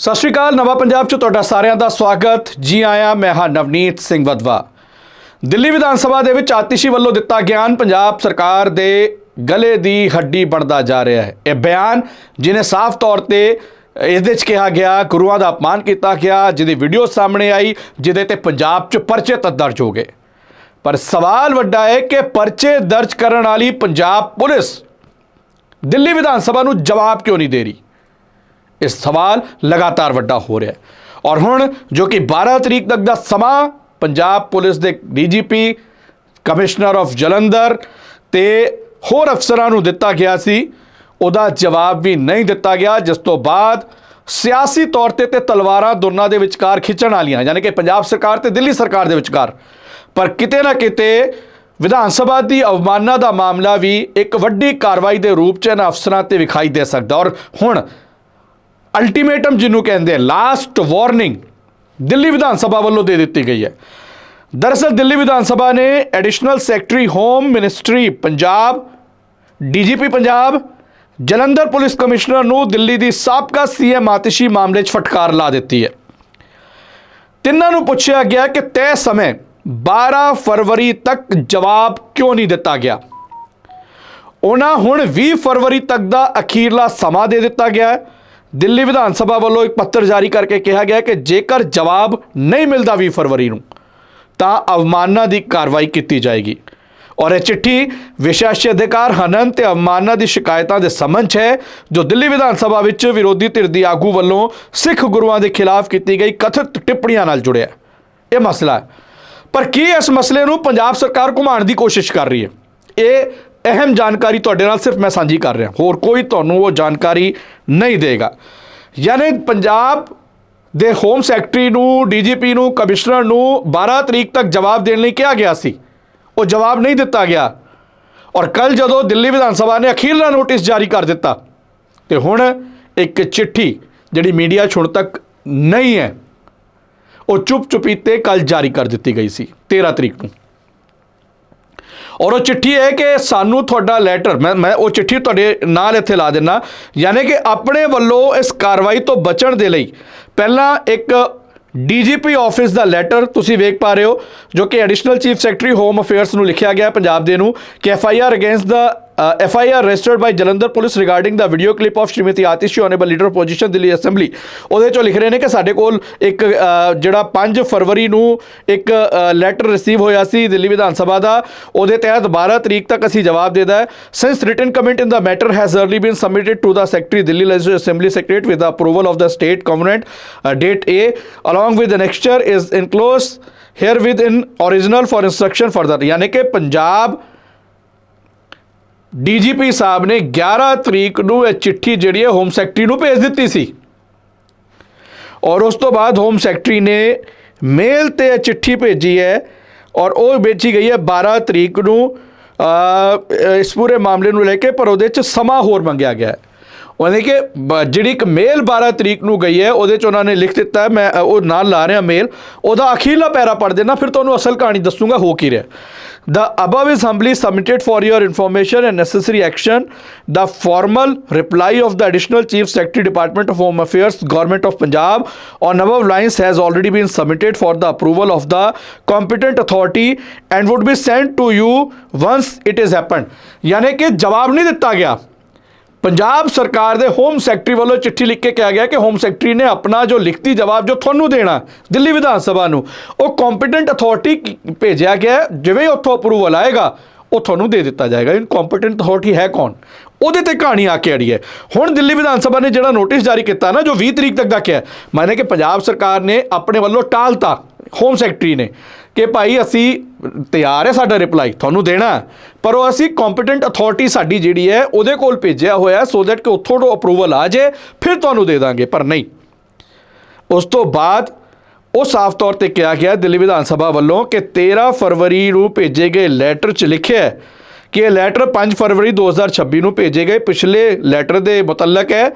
ਸਤਿ ਸ਼੍ਰੀ ਅਕਾਲ, ਨਵਾਂ ਪੰਜਾਬ 'ਚ ਤੁਹਾਡਾ ਸਾਰਿਆਂ ਦਾ ਸਵਾਗਤ। ਜੀ ਆਇਆਂ, ਮੈਂ ਹਾਂ ਨਵਨੀਤ ਸਿੰਘ ਵਦਵਾ ਦਿੱਲੀ ਵਿਧਾਨ ਸਭਾ ਦੇ ਵਿੱਚ ਆਤਿਸ਼ੀ ਵੱਲੋਂ ਦਿੱਤਾ ਗਿਆਨ, ਪੰਜਾਬ ਸਰਕਾਰ ਦੇ ਗਲੇ ਦੀ ਹੱਡੀ ਬਣਦਾ ਜਾ ਰਿਹਾ ਹੈ। ਇਹ ਬਿਆਨ ਜਿਹਨੇ ਸਾਫ਼ ਤੌਰ ਤੇ ਇਹਦੇ 'ਚ ਕਿਹਾ ਗਿਆ, ਗੁਰੂਆਂ ਦਾ ਅਪਮਾਨ ਕੀਤਾ ਗਿਆ, ਜਿਹਦੀ ਵੀਡੀਓ ਸਾਹਮਣੇ ਆਈ, ਜਿਹਦੇ ਤੇ ਪੰਜਾਬ 'ਚ ਪਰਚੇ ਤੱਕ ਦਰਜ ਹੋ ਗਏ। ਪਰ ਸਵਾਲ ਵੱਡਾ ਹੈ ਕਿ ਪਰਚੇ ਦਰਜ ਕਰਨ ਵਾਲੀ ਪੰਜਾਬ ਪੁਲਿਸ ਦਿੱਲੀ ਵਿਧਾਨ ਸਭਾ ਨੂੰ ਜਵਾਬ ਕਿਉਂ ਨਹੀਂ ਦੇ ਰਹੀ? ਇਹ ਸਵਾਲ ਲਗਾਤਾਰ ਵੱਡਾ ਹੋ ਰਿਹਾ ਹੈ। ਔਰ ਹੁਣ ਜੋ ਕਿ 12 ਤਰੀਕ ਤੱਕ ਦਾ ਸਮਾਂ, ਪੰਜਾਬ ਪੁਲਿਸ ਦੇ ਡੀਜੀਪੀ, ਕਮਿਸ਼ਨਰ ਆਫ ਜਲੰਧਰ ਤੇ ਹੋਰ ਅਫਸਰਾਂ ਨੂੰ ਦਿੱਤਾ ਗਿਆ ਸੀ। ਉਹਦਾ ਜਵਾਬ ਵੀ ਨਹੀਂ ਦਿੱਤਾ ਗਿਆ। ਜਿਸ ਤੋਂ ਬਾਅਦ ਸਿਆਸੀ ਤੌਰ ਤੇ ਤੇ ਤਲਵਾਰਾਂ ਦੋਨਾਂ ਦੇ ਵਿਚਕਾਰ ਖਿੱਚਣ ਵਾਲੀਆਂ, ਯਾਨੀ ਕਿ ਪੰਜਾਬ ਸਰਕਾਰ ਤੇ ਦਿੱਲੀ ਸਰਕਾਰ ਦੇ ਵਿਚਕਾਰ। ਪਰ ਕਿਤੇ ਨਾ ਕਿਤੇ ਵਿਧਾਨ ਸਭਾ ਦੀ ਅਵਮਾਨਨਾ ਦਾ ਮਾਮਲਾ ਵੀ ਇੱਕ ਵੱਡੀ ਕਾਰਵਾਈ ਦੇ ਰੂਪ ਚ ਇਹਨਾਂ ਅਫਸਰਾਂ ਤੇ ਵਿਖਾਈ ਦੇ ਸਕਦਾ। ਔਰ ਹੁਣ ਅਲਟੀਮੇਟਮ ਜਿਹਨੂੰ ਕਹਿੰਦੇ ਆ ਲਾਸਟ ਵਾਰਨਿੰਗ ਦਿੱਲੀ ਵਿਧਾਨ ਸਭਾ ਵੱਲੋਂ ਦੇ ਦਿੱਤੀ ਗਈ ਹੈ। ਦਰਅਸਲ ਦਿੱਲੀ ਵਿਧਾਨ ਸਭਾ ਨੇ additional secretary home ministry Punjab DGP Punjab, Jalandhar police commissioner ਨੂੰ ਦਿੱਲੀ ਦੀ ਸਾਬਕਾ ਸੀਐਮ ਆਤਿਸ਼ੀ ਮਾਮਲੇ 'ਚ ਫਟਕਾਰ ਲਾ ਦਿੱਤੀ ਹੈ। ਤਿੰਨਾਂ ਨੂੰ ਪੁੱਛਿਆ ਗਿਆ ਕਿ ਤੈਅ ਸਮੇਂ 12 ਫਰਵਰੀ ਤੱਕ ਜਵਾਬ ਕਿਉਂ ਨਹੀਂ ਦਿੱਤਾ ਗਿਆ। ਉਹਨਾਂ ਹੁਣ 20 ਫਰਵਰੀ ਤੱਕ ਦਾ ਅਖੀਰਲਾ ਸਮਾਂ ਦੇ ਦਿੱਤਾ ਗਿਆ ਹੈ। ਦਿੱਲੀ ਵਿਧਾਨ ਸਭਾ ਵੱਲੋਂ ਇੱਕ ਪੱਤਰ ਜਾਰੀ ਕਰਕੇ ਕਿਹਾ ਗਿਆ ਕਿ ਜੇਕਰ ਜਵਾਬ ਨਹੀਂ ਮਿਲਦਾ 20 ਫਰਵਰੀ ਨੂੰ, ਤਾਂ ਅਵਮਾਨਨਾ ਦੀ ਕਾਰਵਾਈ ਕੀਤੀ ਜਾਏਗੀ। ਔਰ ਇਹ ਚਿੱਠੀ ਵਿਸ਼ੇਸ਼ ਅਧਿਕਾਰ, ਹਨਨ ਤੇ ਅਵਮਾਨਨਾ ਦੀ ਸ਼ਿਕਾਇਤਾਂ ਦੇ ਸੰਬੰਧ 'ਚ ਹੈ, ਜੋ ਦਿੱਲੀ ਵਿਧਾਨ ਸਭਾ ਵਿੱਚ ਵਿਰੋਧੀ ਧਿਰ ਦੀ ਆਗੂ ਵੱਲੋਂ ਸਿੱਖ ਗੁਰੂਆਂ ਦੇ ਖਿਲਾਫ ਕੀਤੀ ਗਈ ਕਥਿਤ ਟਿੱਪਣੀਆਂ ਨਾਲ ਜੁੜਿਆ। ਇਹ ਮਸਲਾ ਹੈ। ਪਰ ਕੀ ਇਸ ਮਸਲੇ ਨੂੰ ਪੰਜਾਬ ਸਰਕਾਰ ਘੁਮਾਉਣ ਦੀ ਕੋਸ਼ਿਸ਼ ਕਰ ਰਹੀ ਹੈ? ਇਹ ਅਹਿਮ ਜਾਣਕਾਰੀ ਤੁਹਾਡੇ ਨਾਲ ਸਿਰਫ ਮੈਂ ਸਾਂਝੀ ਕਰ ਰਿਹਾ। ਹੋਰ ਕੋਈ ਤੁਹਾਨੂੰ ਉਹ ਜਾਣਕਾਰੀ ਨਹੀਂ ਦੇਗਾ। ਯਾਨੀ ਪੰਜਾਬ ਦੇ ਹੋਮ ਸੈਕਟਰੀ ਨੂੰ ਡੀਜੀਪੀ ਨੂੰ ਕਮਿਸ਼ਨਰ ਨੂੰ 12 ਤਰੀਕ ਤੱਕ ਜਵਾਬ ਦੇਣ ਲਈ ਕਿਹਾ ਗਿਆ ਸੀ। ਉਹ ਜਵਾਬ ਨਹੀਂ ਦਿੱਤਾ ਗਿਆ। ਔਰ ਕੱਲ ਜਦੋਂ ਦਿੱਲੀ ਵਿਧਾਨ ਸਭਾ ਨੇ ਅਖੀਰਲਾ ਨੋਟਿਸ ਜਾਰੀ ਕਰ ਦਿੱਤਾ, ਤੇ ਹੁਣ ਇੱਕ ਚਿੱਠੀ ਜਿਹੜੀ ਮੀਡੀਆ 'ਚ ਹੁਣ ਤੱਕ ਨਹੀਂ ਹੈ, ਉਹ ਚੁੱਪ ਚੁਪੀਤੇ ਕੱਲ ਜਾਰੀ ਕਰ ਦਿੱਤੀ ਗਈ ਸੀ 13 ਤਰੀਕ ਨੂੰ। ਔਰ ਉਹ ਚਿੱਠੀ ਹੈ ਕਿ ਸਾਨੂੰ ਤੁਹਾਡਾ ਲੈਟਰ ਮੈਂ ਮੈਂ ਉਹ ਚਿੱਠੀ ਤੁਹਾਡੇ ਨਾਲ ਇੱਥੇ ਲਾ ਦਿੰਨਾ ਯਾਨੀ ਕਿ ਆਪਣੇ ਵੱਲੋਂ ਇਸ ਕਾਰਵਾਈ ਤੋਂ ਬਚਣ ਦੇ ਲਈ ਪਹਿਲਾਂ ਇੱਕ ਡੀਜੀਪੀ ਆਫਿਸ ਦਾ ਲੈਟਰ ਤੁਸੀਂ ਵੇਖ ਪਾ ਰਹੇ ਹੋ, ਜੋ ਕਿ additional chief secretary home affairs ਨੂੰ ਲਿਖਿਆ ਗਿਆ ਪੰਜਾਬ ਦੇ ਨੂੰ, ਕਿ F I R against the F I R registered by Jalandhar police regarding the video clip of Shrimati Atishi honourable leader position Delhi assembly ਉਹਦੇ ਚੋਂ ਲਿਖ ਰਹੇ ਨੇ ਕਿ ਸਾਡੇ ਕੋਲ ਇੱਕ ਜਿਹੜਾ 5 ਫਰਵਰੀ ਨੂੰ ਇੱਕ ਲੈਟਰ ਰਿਸੀਵ ਹੋਇਆ ਸੀ ਦਿੱਲੀ ਵਿਧਾਨ ਸਭਾ ਦਾ ਉਹਦੇ ਤਹਿਤ 12 ਤਰੀਕ ਤੱਕ ਅਸੀਂ ਜਵਾਬ ਦੇਦਾ ਹੈ। Since written comment in the matter has already been submitted to the secretary Delhi legislative assembly secretariat with the approval of the state government uh, date A along with annexure is enclosed herewith in original for instruction further. ਯਾਨੀ ਕਿ Punjab DGP ਸਾਹਿਬ ਨੇ 11 ਤਰੀਕ ਨੂੰ ਇਹ ਚਿੱਠੀ ਜਿਹੜੀ ਹੈ home secretary ਨੂੰ ਭੇਜ ਦਿੱਤੀ ਸੀ। ਔਰ ਉਸ ਤੋਂ ਬਾਅਦ ਹੋਮ ਸੈਕਟਰੀ ਨੇ ਮੇਲ ਤੇ ਇਹ ਚਿੱਠੀ ਭੇਜੀ ਹੈ ਔਰ ਉਹ ਵੇਚੀ ਗਈ ਹੈ 12 ਤਰੀਕ ਨੂੰ ਇਸ ਪੂਰੇ ਮਾਮਲੇ ਨੂੰ ਲੈ ਕੇ, ਪਰ ਉਹਦੇ ਚ ਸਮਾਂ ਹੋਰ ਮੰਗਿਆ ਗਿਆ ਹੈ। ਉਹਨੇ ਕਿ ਜਿਹੜੀ ਇੱਕ ਮੇਲ 12 ਤਰੀਕ ਨੂੰ ਗਈ ਹੈ, ਉਹਦੇ ਚ ਉਹਨਾਂ ਨੇ ਲਿਖ ਦਿੱਤਾ ਮੈਂ ਉਹ ਨਾਲ ਲਾ ਰਿਹਾ ਮੇਲ ਉਹਦਾ ਅਖੀਰਲਾ ਪੈਰਾ ਪੜ੍ਹ ਦੇਣਾ, ਫਿਰ ਤੁਹਾਨੂੰ ਅਸਲ ਕਹਾਣੀ ਦੱਸੂਗਾ, ਹੋ ਕੀ ਰਿਹਾ। The above is humbly submitted for your information and necessary action. The formal reply of the Additional Chief Secretary Department of Home Affairs, Government of Punjab on above lines has already been submitted for the approval of the competent authority and would be sent to you once it is happened. यानी कि जवाब नहीं दिता गया ਪੰਜਾਬ ਸਰਕਾਰ ਦੇ home secretary ਵੱਲੋਂ ਚਿੱਠੀ ਲਿਖ ਕੇ ਕਿਹਾ ਗਿਆ ਕਿ ਹੋਮ ਸੈਕਟਰੀ ਨੇ ਆਪਣਾ ਜੋ ਲਿਖਤੀ ਜਵਾਬ ਜੋ ਤੁਹਾਨੂੰ ਦੇਣਾ ਦਿੱਲੀ ਵਿਧਾਨ ਸਭਾ ਨੂੰ, ਉਹ ਕੰਪੀਟੈਂਟ ਅਥਾਰਟੀ ਭੇਜਿਆ ਗਿਆ ਜਿਵੇਂ ਉੱਥੋਂ ਅਪਰੂਵਲ ਆਏਗਾ, ਉਹ ਤੁਹਾਨੂੰ ਦੇ ਦਿੱਤਾ ਜਾਏਗਾ। ਇਨ ਕੰਪੀਟੈਂਟ ਅਥਾਰਟੀ ਹੈ ਕੌਣ? ਉਹਦੇ ਤੇ ਕਹਾਣੀ ਆ ਕੇ ਅੜੀ ਹੈ। ਹੁਣ ਦਿੱਲੀ ਵਿਧਾਨ ਸਭਾ ਨੇ ਜਿਹੜਾ ਨੋਟਿਸ ਜਾਰੀ ਕੀਤਾ ਨਾ, ਜੋ 20 ਤਰੀਕ ਤੱਕ ਦਾ ਕਿਹਾ ਮੈਨੇ ਕਿ ਪੰਜਾਬ ਸਰਕਾਰ ਨੇ ਆਪਣੇ ਵੱਲੋਂ ਟਾਲਤਾ ਹੋਮ ਸੈਕਟਰੀ ਨੇ। ਕਿ ਭਾਈ ਅਸੀਂ ਤਿਆਰ ਹੈ ਸਾਡਾ ਰਿਪਲਾਈ ਤੁਹਾਨੂੰ ਦੇਣਾ। ਪਰ ਉਹ ਅਸੀਂ ਕੰਪੀਟੈਂਟ ਅਥਾਰਟੀ ਸਾਡੀ ਜਿਹੜੀ ਹੈ, ਉਹਦੇ ਕੋਲ ਭੇਜਿਆ ਹੋਇਆ ਸੋ ਦੈਟ ਕਿ ਉੱਥੋਂ ਤੋਂ ਅਪਰੂਵਲ ਆ ਜੇ ਫਿਰ ਤੁਹਾਨੂੰ ਦੇ ਦਾਂਗੇ, ਪਰ ਨਹੀਂ। ਉਸ ਤੋਂ ਬਾਅਦ ਉਹ ਸਾਫ਼ ਤੌਰ ਤੇ ਕਿਹਾ ਗਿਆ ਦਿੱਲੀ ਵਿਧਾਨ ਸਭਾ ਵੱਲੋਂ ਕਿ 13 ਫਰਵਰੀ ਨੂੰ ਭੇਜੇ ਗਏ ਲੈਟਰ 'ਚ ਲਿਖਿਆ ਹੈ ਕਿ ਇਹ ਲੈਟਰ 5 ਫਰਵਰੀ 2026 ਨੂੰ ਭੇਜੇ ਗਏ। ਪਿਛਲੇ ਲੈਟਰ ਦੇ ਮੁਤਲਕ ਹੈ।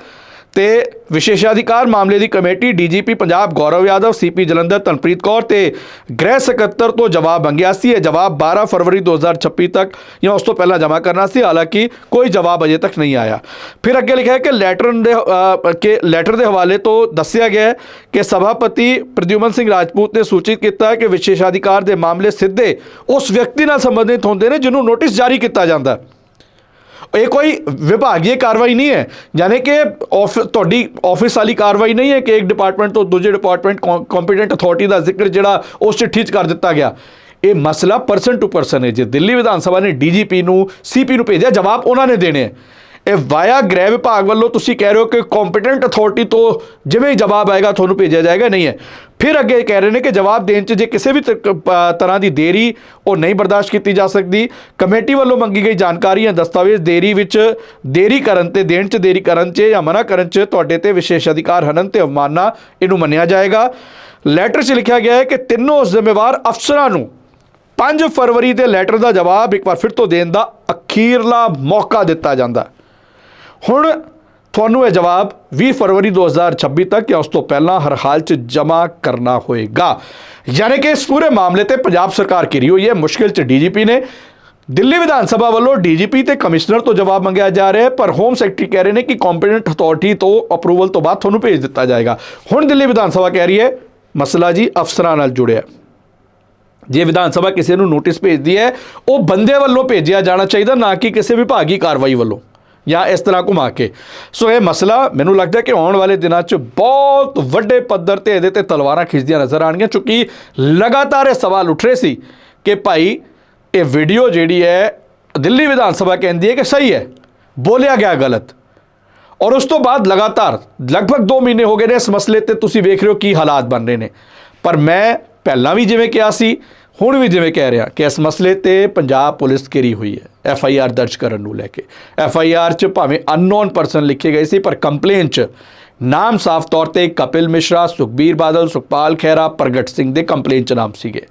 ਤੇ ਵਿਸ਼ੇਸ਼ਾਧਿਕਾਰ ਮਾਮਲੇ ਦੀ committee DGP Punjab Gaurav Yadav CP Jalandhar Tanpreet Kaur ਤੇ ਗ੍ਰਹਿ ਸਕੱਤਰ ਤੋਂ ਜਵਾਬ ਮੰਗਿਆ ਸੀ। ਇਹ ਜਵਾਬ 12 ਫਰਵਰੀ 2026 ਤੱਕ ਜਾਂ ਉਸ ਤੋਂ ਪਹਿਲਾਂ ਜਮ੍ਹਾਂ ਕਰਨਾ ਸੀ ਹਾਲਾਂਕਿ ਕੋਈ ਜਵਾਬ ਅਜੇ ਤੱਕ ਨਹੀਂ ਆਇਆ। ਫਿਰ ਅੱਗੇ ਲਿਖਿਆ ਹੈ ਕਿ ਲੈਟਰ ਦੇ ਅ, ਕਿ ਲੈਟਰ ਦੇ ਹਵਾਲੇ ਤੋਂ ਦੱਸਿਆ ਗਿਆ ਹੈ ਕਿ ਸਭਾਪਤੀ ਪ੍ਰਦਿਉਮਨ ਸਿੰਘ ਰਾਜਪੂਤ ਨੇ ਸੂਚਿਤ ਕੀਤਾ ਹੈ ਕਿ ਵਿਸ਼ੇਸ਼ਾਧਿਕਾਰ ਦੇ ਮਾਮਲੇ ਸਿੱਧੇ ਉਸ ਵਿਅਕਤੀ ਨਾਲ ਸੰਬੰਧਿਤ ਹੁੰਦੇ ਨੇ ਜਿਹਨੂੰ ਨੋਟਿਸ ਜਾਰੀ ਕੀਤਾ ਜਾਂਦਾ। ਹੈ ਇਹ ਕੋਈ ਵਿਭਾਗੀय ਕਾਰਵਾਈ ਨਹੀਂ ਹੈ। ਯਾਨੀ ਕਿ ਆਫਿਸ ਤੁਹਾਡੀ ਆਫਿਸ ਵਾਲੀ ਕਾਰਵਾਈ ਨਹੀਂ ਹੈ ਕਿ ਇੱਕ ਡਿਪਾਰਟਮੈਂਟ ਤੋਂ ਦੂਜੇ ਡਿਪਾਰਟਮੈਂਟ ਕੰਪੀਟੈਂਟ ਅਥਾਰਟੀ ਦਾ ਜ਼ਿਕਰ ਜਿਹੜਾ ਉਸ ਚਿੱਠੀ 'ਚ ਕਰ ਦਿੱਤਾ ਗਿਆ। ਇਹ ਮਸਲਾ ਪਰਸਨ ਟੂ ਪਰਸਨ ਹੈ। ਜੇ ਦਿੱਲੀ ਵਿਧਾਨ ਸਭਾ ਨੇ ਡੀਜੀਪੀ ਨੂੰ ਸੀਪੀ ਨੂੰ ਭੇਜਿਆ, ਜਵਾਬ ਉਹਨਾਂ ਨੇ ਦੇਣੇ ਹੈ। ਇਹ ਵਾਇਆ ਗ੍ਰਹਿ ਵਿਭਾਗ ਵੱਲੋਂ ਤੁਸੀਂ ਕਹਿ ਰਹੇ ਹੋ ਕਿ ਕੰਪੀਟੈਂਟ ਅਥਾਰਟੀ ਤੋਂ ਜਿਵੇਂ ਹੀ ਜਵਾਬ ਆਏਗਾ, ਤੁਹਾਨੂੰ ਭੇਜਿਆ ਜਾਏਗਾ, ਨਹੀਂ ਹੈ। ਫਿਰ ਅੱਗੇ ਕਹਿ ਰਹੇ ਨੇ ਕਿ ਜਵਾਬ ਦੇਣ 'ਚ ਜੇ ਕਿਸੇ ਵੀ ਤ- ਤਰ੍ਹਾਂ ਦੀ ਦੇਰੀ ਉਹ ਨਹੀਂ ਬਰਦਾਸ਼ਤ ਕੀਤੀ ਜਾ ਸਕਦੀ। ਕਮੇਟੀ ਵੱਲੋਂ ਮੰਗੀ ਗਈ ਜਾਣਕਾਰੀ ਜਾਂ ਦਸਤਾਵੇਜ਼ ਦੇਰੀ ਵਿੱਚ ਦੇਰੀ ਕਰਨ ਤੇ, ਦੇਣ 'ਚ ਦੇਰੀ ਕਰਨ 'ਚ ਜਾਂ ਮਨਾ ਕਰਨ 'ਚ ਤੁਹਾਡੇ ਤੇ ਵਿਸ਼ੇਸ਼ ਅਧਿਕਾਰ ਹਨਨ ਤੇ ਅਵਮਾਨਨਾ ਇਹਨੂੰ ਮੰਨਿਆ ਜਾਏਗਾ। ਲੈਟਰ 'ਚ ਲਿਖਿਆ ਗਿਆ ਹੈ ਕਿ ਤਿੰਨੋਂ ਜ਼ਿੰਮੇਵਾਰ ਅਫਸਰਾਂ ਨੂੰ 5 ਫਰਵਰੀ ਦੇ ਲੈਟਰ ਦਾ ਜਵਾਬ ਇੱਕ ਵਾਰ ਫਿਰ ਤੋਂ ਦੇਣ ਦਾ ਅਖੀਰਲਾ ਮੌਕਾ ਦਿੱਤਾ ਜਾਂਦਾ। ਹੁਣ ਤੁਹਾਨੂੰ ਇਹ ਜਵਾਬ 20 ਫਰਵਰੀ 2026 ਤੱਕ ਜਾਂ ਉਸ ਤੋਂ ਪਹਿਲਾਂ ਹਰ ਹਾਲ 'ਚ ਜਮ੍ਹਾਂ ਕਰਨਾ ਹੋਏਗਾ। ਯਾਨੀ ਕਿ ਇਸ ਪੂਰੇ ਮਾਮਲੇ ਤੇ ਪੰਜਾਬ ਸਰਕਾਰ ਘਿਰੀ ਹੋਈ ਹੈ। ਮੁਸ਼ਕਿਲ 'ਚ ਡੀਜੀਪੀ ਨੇ ਦਿੱਲੀ ਵਿਧਾਨ ਸਭਾ ਵੱਲੋਂ ਡੀਜੀਪੀ ਤੇ ਕਮਿਸ਼ਨਰ ਤੋਂ ਜਵਾਬ ਮੰਗਿਆ ਜਾ ਰਿਹਾ ਹੈ, ਪਰ ਹੋਮ ਸੈਕਟਰੀ ਕਹਿ ਰਹੇ ਨੇ ਕਿ ਕੰਪੀਟੈਂਟ ਅਥਾਰਟੀ ਤੋਂ ਅਪਰੂਵਲ ਤੋਂ ਬਾਅਦ ਤੁਹਾਨੂੰ ਭੇਜ ਦਿੱਤਾ ਜਾਏਗਾ। ਹੁਣ ਦਿੱਲੀ ਵਿਧਾਨ ਸਭਾ ਕਹਿ ਰਹੀ ਹੈ, ਮਸਲਾ ਜੀ ਅਫਸਰਾਂ ਨਾਲ ਜੁੜਿਆ। ਜੇ ਵਿਧਾਨ ਸਭਾ ਕਿਸੇ ਨੂੰ ਨੋਟਿਸ ਭੇਜਦੀ ਹੈ, ਉਹ ਬੰਦੇ ਵੱਲੋਂ ਭੇਜਿਆ ਜਾਣਾ ਚਾਹੀਦਾ, ਨਾ ਕਿ ਕਿਸੇ ਵਿਭਾਗੀ ਕਾਰਵਾਈ ਵੱਲੋਂ। ਜਾਂ ਇਸ ਤਰ੍ਹਾਂ ਘੁਮਾ ਕੇ। ਸੋ ਇਹ ਮਸਲਾ ਮੈਨੂੰ ਲੱਗਦਾ ਕਿ ਆਉਣ ਵਾਲੇ ਦਿਨਾਂ 'ਚ ਬਹੁਤ ਵੱਡੇ ਪੱਧਰ ਤੇ ਇਹਦੇ ਤੇ ਤਲਵਾਰਾਂ ਖਿੱਚਦੀਆਂ ਨਜ਼ਰ ਆਣਗੀਆਂ ਕਿਉਂਕਿ ਲਗਾਤਾਰ ਇਹ ਸਵਾਲ ਉੱਠ ਰਹੇ ਸੀ ਕਿ ਭਾਈ, ਇਹ ਵੀਡੀਓ ਜਿਹੜੀ ਹੈ, ਦਿੱਲੀ ਵਿਧਾਨ ਸਭਾ ਕਹਿੰਦੀ ਹੈ ਕਿ ਸਹੀ ਹੈ, ਬੋਲਿਆ ਗਿਆ ਗਲਤ। ਔਰ ਉਸ ਤੋਂ ਬਾਅਦ ਲਗਾਤਾਰ, ਲਗਭਗ 2 ਮਹੀਨੇ ਹੋ ਗਏ ਨੇ ਇਸ ਮਸਲੇ ਤੇ ਤੁਸੀਂ ਵੇਖ ਰਹੇ ਹੋ ਕੀ ਹਾਲਾਤ ਬਣ ਰਹੇ ਨੇ। ਪਰ ਮੈਂ ਪਹਿਲਾਂ ਵੀ ਜਿਵੇਂ ਕਿਹਾ ਸੀ ਹੁਣ ਵੀ ਜਿਵੇਂ ਕਹਿ ਰਿਹਾ ਕਿ ਇਸ ਮਸਲੇ ਤੇ ਪੰਜਾਬ ਪੁਲਿਸ ਘਿਰੀ ਹੋਈ ਹੈ ਐਫ ਆਈ ਆਰ ਦਰਜ ਕਰਨ ਨੂੰ ਲੈ ਕੇ। ਐਫ ਆਈ ਆਰ 'ਚ ਭਾਵੇਂ ਅਨਨੋਨ ਪਰਸਨ ਲਿਖੇ ਗਏ ਸੀ, ਪਰ ਕੰਪਲੇਂਟ 'ਚ ਨਾਮ ਸਾਫ਼ ਤੌਰ ਤੇ ਕਪਿਲ ਮਿਸ਼ਰਾ, ਸੁਖਬੀਰ ਬਾਦਲ, ਸੁਖਪਾਲ ਖਹਿਰਾ, ਪ੍ਰਗਟ ਸਿੰਘ ਦੇ ਕੰਪਲੇਂਟ 'ਚ ਨਾਮ ਸੀਗੇ।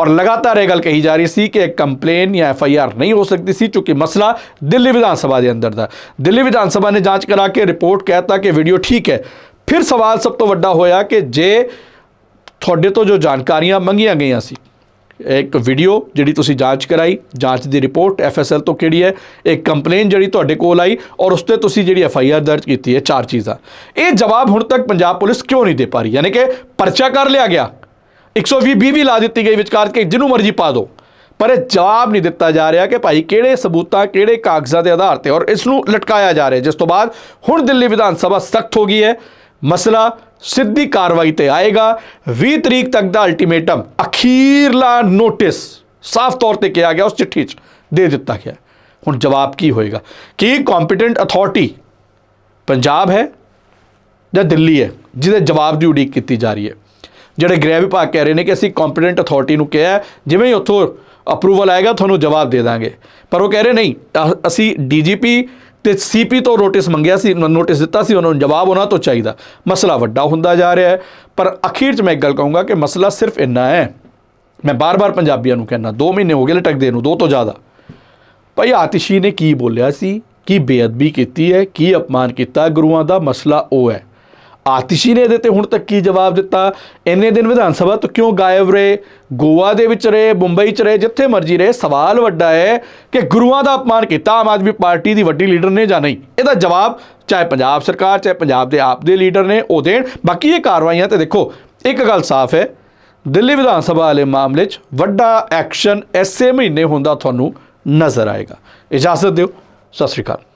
ਔਰ ਲਗਾਤਾਰ ਇਹ ਗੱਲ ਕਹੀ ਜਾ ਰਹੀ ਸੀ ਕਿ ਕੰਪਲੇਨ ਜਾਂ ਐਫ ਆਈ ਆਰ ਨਹੀਂ ਹੋ ਸਕਦੀ ਸੀ ਕਿਉਂਕਿ ਮਸਲਾ ਦਿੱਲੀ ਵਿਧਾਨ ਸਭਾ ਦੇ ਅੰਦਰ ਦਾ। ਦਿੱਲੀ ਵਿਧਾਨ ਸਭਾ ਨੇ ਜਾਂਚ ਕਰਾ ਕੇ ਰਿਪੋਰਟ ਕਹਿਤਾ ਕਿ ਵੀਡੀਓ ਠੀਕ ਹੈ। ਫਿਰ ਸਵਾਲ ਸਭ ਤੋਂ ਵੱਡਾ ਹੋਇਆ ਕਿ ਜੇ ਤੁਹਾਡੇ ਤੋਂ ਜੋ ਜਾਣਕਾਰੀਆਂ ਮੰਗੀਆਂ ਗਈਆਂ ਸੀ ਇੱਕ ਵੀਡੀਓ ਜਿਹੜੀ ਤੁਸੀਂ ਜਾਂਚ ਕਰਾਈ, ਜਾਂਚ ਦੀ ਰਿਪੋਰਟ ਐਫਐਸਐਲ ਤੋਂ ਕਿਹੜੀ ਹੈ, ਇੱਕ ਕੰਪਲੇਨ ਜਿਹੜੀ ਤੁਹਾਡੇ ਕੋਲ ਆਈ ਔਰ ਉਸ ਤੇ ਤੁਸੀਂ ਜਿਹੜੀ ਐਫਆਈਆਰ ਦਰਜ ਕੀਤੀ ਹੈ, ਚਾਰ ਚੀਜ਼ਾਂ। ਇਹ ਜਵਾਬ ਹੁਣ ਤੱਕ ਪੰਜਾਬ ਪੁਲਿਸ ਕਿਉਂ ਨਹੀਂ ਦੇ ਪਾ ਰਹੀ? ਯਾਨੀ ਕਿ ਪਰਚਾ ਕਰ ਲਿਆ ਗਿਆ। 120 ਵੀਹ ਵੀ ਲਾ ਦਿੱਤੀ ਗਈ ਵਿਚਕਾਰ ਕਿ ਜਿਹਨੂੰ ਮਰਜ਼ੀ ਪਾ ਦਿਓ। ਪਰ ਇਹ ਜਵਾਬ ਨਹੀਂ ਦਿੱਤਾ ਜਾ ਰਿਹਾ ਕਿ ਭਾਈ ਕਿਹੜੇ ਸਬੂਤਾਂ, ਕਿਹੜੇ ਕਾਗਜ਼ਾਂ ਦੇ ਆਧਾਰ ਤੇ ਔਰ ਇਸ ਨੂੰ ਲਟਕਾਇਆ ਜਾ ਰਿਹਾ। ਜਿਸ ਤੋਂ ਬਾਅਦ ਹੁਣ ਦਿੱਲੀ ਵਿਧਾਨ ਸਭਾ ਸਖਤ ਹੋ ਗਈ ਹੈ। ਮਸਲਾ ਸਿੱਧੀ ਕਾਰਵਾਈ ਤੇ ਆਏਗਾ। 20 ਤਰੀਕ ਤੱਕ ਦਾ ਅਲਟੀਮੇਟਮ ਅਖੀਰਲਾ ਨੋਟਿਸ ਸਾਫ਼ ਤੌਰ ਤੇ ਕਿਹਾ ਗਿਆ, ਉਸ ਚਿੱਠੀ 'ਚ ਦੇ ਦਿੱਤਾ ਗਿਆ। ਹੁਣ ਜਵਾਬ ਕੀ ਹੋਏਗਾ? ਕੀ ਕੰਪੀਟੈਂਟ ਅਥਾਰਟੀ ਪੰਜਾਬ ਹੈ ਜਾਂ ਦਿੱਲੀ ਹੈ, ਜਿਹਦੇ ਜਵਾਬ ਦੀ ਉਡੀਕ ਕੀਤੀ ਜਾ ਰਹੀ ਹੈ? ਜਿਹੜੇ ਗ੍ਰਹਿ ਵਿਭਾਗ ਕਹਿ ਰਹੇ ਨੇ ਕਿ ਅਸੀਂ ਕੰਪੀਟੈਂਟ ਅਥਾਰਟੀ ਨੂੰ ਕਿਹਾ ਜਿਵੇਂ ਹੀ ਉੱਥੋਂ ਅਪਰੂਵਲ ਆਏਗਾ, ਤੁਹਾਨੂੰ ਜਵਾਬ ਦੇ ਦਾਂਗੇ। ਪਰ ਉਹ ਕਹਿ ਰਹੇ, ਨਹੀਂ ਅ- ਅਸੀਂ ਡੀਜੀਪੀ ਤੇ ਸੀਪੀ ਤੋਂ ਨੋਟਿਸ ਮੰਗਿਆ ਸੀ ਨੋਟਿਸ ਦਿੱਤਾ ਸੀ, ਉਹਨਾਂ ਨੂੰ ਜਵਾਬ ਉਹਨਾਂ ਤੋਂ ਚਾਹੀਦਾ। ਮਸਲਾ ਵੱਡਾ ਹੁੰਦਾ ਜਾ ਰਿਹਾ ਹੈ, ਪਰ ਅਖੀਰ 'ਚ ਮੈਂ ਇੱਕ ਗੱਲ ਕਹੂੰਗਾ ਕਿ ਮਸਲਾ ਸਿਰਫ ਇੰਨਾ ਹੈ, ਮੈਂ ਬਾਰ-ਬਾਰ ਪੰਜਾਬੀਆਂ ਨੂੰ ਕਹਿੰਦਾ 2 ਮਹੀਨੇ ਹੋ ਗਏ ਲਟਕਦੇ ਨੂੰ, ਦੋ ਤੋਂ ਜ਼ਿਆਦਾ। ਭਾਈ ਆਤਿਸ਼ੀ ਨੇ ਕੀ ਬੋਲਿਆ ਸੀ, ਕੀ ਬੇਅਦਬੀ ਕੀਤੀ ਹੈ, ਕੀ ਅਪਮਾਨ ਕੀਤਾ, ਗੁਰੂਆਂ ਦਾ ਮਸਲਾ ਉਹ ਹੈ। ਆਤਿਸ਼ੀ ਨੇ ਇਹਦੇ ਤੇ ਹੁਣ ਤੱਕ ਕੀ ਜਵਾਬ ਦਿੱਤਾ? ਇੰਨੇ ਦਿਨ ਵਿਧਾਨ ਸਭਾ ਤੋਂ ਕਿਉਂ ਗਾਇਬ ਰਹੇ? ਗੋਆ ਦੇ ਵਿੱਚ ਰਹੇ ਮੁੰਬਈ 'ਚ ਰਹੇ, ਜਿੱਥੇ ਮਰਜ਼ੀ ਰਹੇ, ਸਵਾਲ ਵੱਡਾ ਹੈ ਕਿ ਗੁਰੂਆਂ ਦਾ ਅਪਮਾਨ ਕੀਤਾ, ਆਮ ਆਦਮੀ ਪਾਰਟੀ ਦੀ ਵੱਡੀ ਲੀਡਰ ਨੇ ਜਾਂ ਨਹੀਂ? ਇਹਦਾ ਜਵਾਬ ਚਾਹੇ ਪੰਜਾਬ ਸਰਕਾਰ, ਚਾਹੇ ਪੰਜਾਬ ਦੇ ਆਪ ਦੇ ਲੀਡਰ ਨੇ ਉਹ ਦੇਣ। ਬਾਕੀ ਇਹ ਕਾਰਵਾਈਆਂ ਤੇ ਦੇਖੋ, ਇੱਕ ਗੱਲ ਸਾਫ਼ ਹੈ, ਦਿੱਲੀ ਵਿਧਾਨ ਸਭਾ ਵਾਲੇ ਮਾਮਲੇ 'ਚ ਵੱਡਾ ਐਕਸ਼ਨ ਐਸੇ ਮਹੀਨੇ ਹੁੰਦਾ ਤੁਹਾਨੂੰ ਨਜ਼ਰ ਆਏਗਾ। ਇਜਾਜ਼ਤ ਦਿਓ, ਸਤਿ ਸ਼੍ਰੀ ਅਕਾਲ।